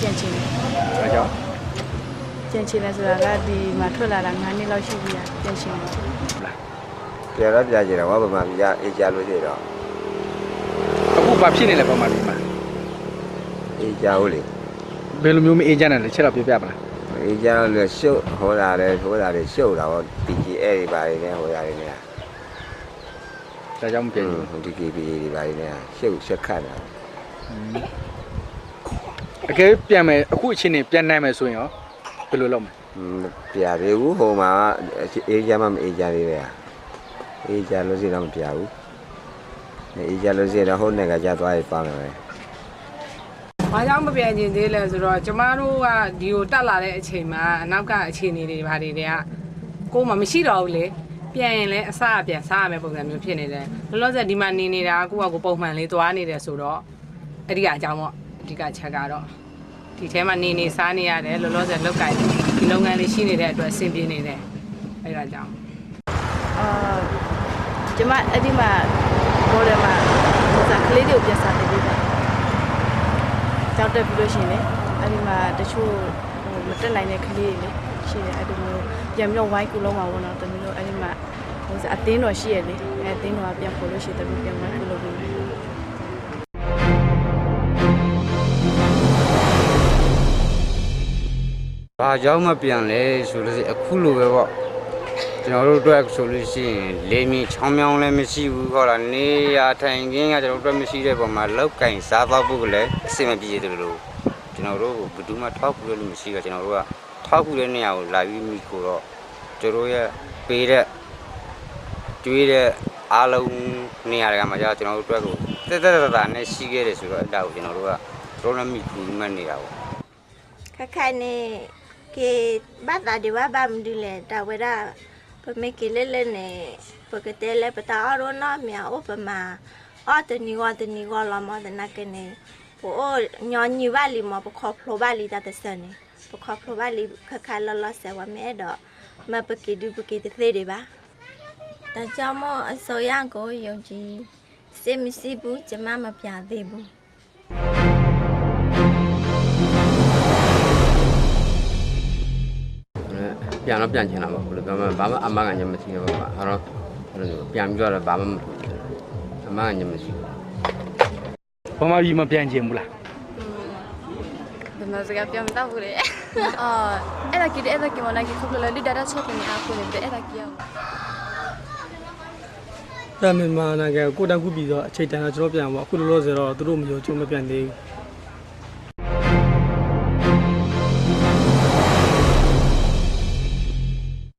ပြန်ချင်တယ်ဆိုတာကဒီမှာထွက်လာတာ9နှစ်လောက်ရှိပြီလားပြန်ချင်တယ်ပြန်တော့ပြန်ကြည့်တော့ဘာမှမရအေးကြလို့ရှိတော့အခုဘာဖြစ်နေလဲပုံမှန်ဒီမှာအေးကြဦးလေဘယ်လိုမျိုးမအေးချမ်းတယ်လဲချက်တော့ပြပြပါလားအေးကြတော့လေရှုပ်ဟောတာလေဟောတာလေရှုပ်တာဟော DGA တွေပါနေနဲ့ဟောတာတွေနဲ့ဒါကြောင့်မอืပြန်ဘူးม DKB တွေပါနေနဲ့ရှုပ်ရှက်ခတ်တာ အကယ်ပြန်မယ်အခုအချိန်နေပြန်နိုင်မယ်ဆိုရင်ရောဘယ်လိုလုပ်မလဲอืมပြသေးဘူးဟိုမှာအေးကြမှမအေးကြသေးပဲအေးကြလို့ရှိတော့မပြဘူးအေးကြလို့ရှိတော့ဟိုနယ်ကကြသွားရပါမယ်ပဲ။ဘာကြောင့်မပြန်ကျင်သေးလဲဆိုတော့ကျမတို့ကဒီကိုတက်လာတဲ့အချိန်မှာအနောက်ကအခြေအနေတွေဘာတွေတွေကကိုယ်မှမရှိတော့ဘူးလေ။ပြန်ရင်လည်းအစအပြန်စားရမယ့်ပုံစံမျိုးဖြစ်နေတယ်။လောလောဆယ်ဒီမှာနေနေတာကကိုယ့်ကကိုယ်ပုံမှန်လေးသွားနေတယ်ဆိုတော့အဲ့ဒီကအကြောင်းပေါ့အ ဓိကချက်ကတော့ဒီထဲမှာနေနေစားနေရတယ်လောလောဆယ်လောက်ကင်ဒီလုပ်ငန်းလေးရှိနေတဲ့အတွက်အဆင်ပြေနေတယ်။အဲ့ဒါကြောင့်အာကျမအဲ့ဒီမှာဘော်ဒယ်မှာဟိုစားကလေးတွေကိုပြန်စားနေပြီပဲကြောက်တက်ပြီးလို့ရှိရင်လေအဲ့ဒီမှာတချို့ဟိုမတက်နိုင်တဲ့ကလေးတွေလေရှိတယ်အဲ့ဒီမျိုးပြန်ပြီးတော့ဝိုင်းကူလုံးမှာပေါ့နော်တမီးတို့အဲ့ဒီမှာဟိုစားအတင်းတော်ရှိရလေအဲ့အတင်းတော်ကပြန်ပေါ်လို့ရှိရင်တမီးပြန်ဝိုင်းကူလုံးပြီး ဘာကြောင့်မပြန်လဲဆိုလို့ရှိရင်အခုလိုပဲပေါ့ကျွန်တော်တို့အတွက်ဆိုလို့ရှိရင်လေမြေချောင်းမြောင်းလည်းမရှိဘူးခေါ်တာနေရထိုင်ခင်းကကျွန်တော်တို့အတွက်မရှိတဲ့ပုံမှာလောက်ကင်စားတော့ဖို့ကလည်းအဆင်မပြေတယ်လို့ကျွန်တော်တို့ဘယ်သူမှထောက်ကူလို့မရှိကကျွန်တော်တို့ကထောက်ကူတဲ့နေရာကိုလာပြီးမိကိုတော့ကျွန်တော်ရဲ့ပေးတဲ့ကျွေးတဲ့အားလုံးနေရာတွေကမှကြာကျွန်တော်တို့အတွက်ကိုတက်တက်တာတာနဲ့ရှိခဲ့တယ်ဆိုတော့အဲ့ဒါကိုကျွန်တော်တို့ကတော်တော်မိကူမှတ်နေတာပေါ့ခက်ခိုင်နေ ကေဘာသာဒီဝဘာမဒီလေတဝရပမေကေလေလေနေပကတဲလေပတာရောနာမြာဥပမာအတနီဝတနီဝလာမဒနာကနေပိုညောညီပါလီမပခေါဖလိုပါလီတတစနေပခေါဖလိုပါလီခက်ခိုင်လလဆဝမဲတော့မပကေဒူပကေတသေးတယ်ပါဒါကြောင့်မအစိုးရကိုယုံကြည်စိတ်မရှိဘူးကျမမပြသေးဘူး ပြန်တော့ပြန်ချင်တာပေါ့ဘယ်လိုပြောမလဲဘာမှအမကညမရှိတော့ပါအဲ့တော့အဲ့လိုပြန်ပြီးတော့ဘာမှမဖြစ်ဘူးအမကညမရှိဘူးဘာမှပြီးမပြန်ချင်ဘူးလားဘယ်မှာစကားပြောမတတ်ဘူးလေအာအဲ့ဒါကြီးအဲ့ဒါကြီးမလာကြီးခုပလလေးဒါတာချက်နေအားကိုနေတယ်အဲ့ဒါကြီးအောင်ဒါမြန်မာနိုင်ငံကိုတန်းကူပြီးတော့အချိန်တန်တော့ကျွန်တော်ပြန်ပေါ့အခုလောလောဆယ်တော့သူတို့မယုံချိုးမပြန်သေးဘူး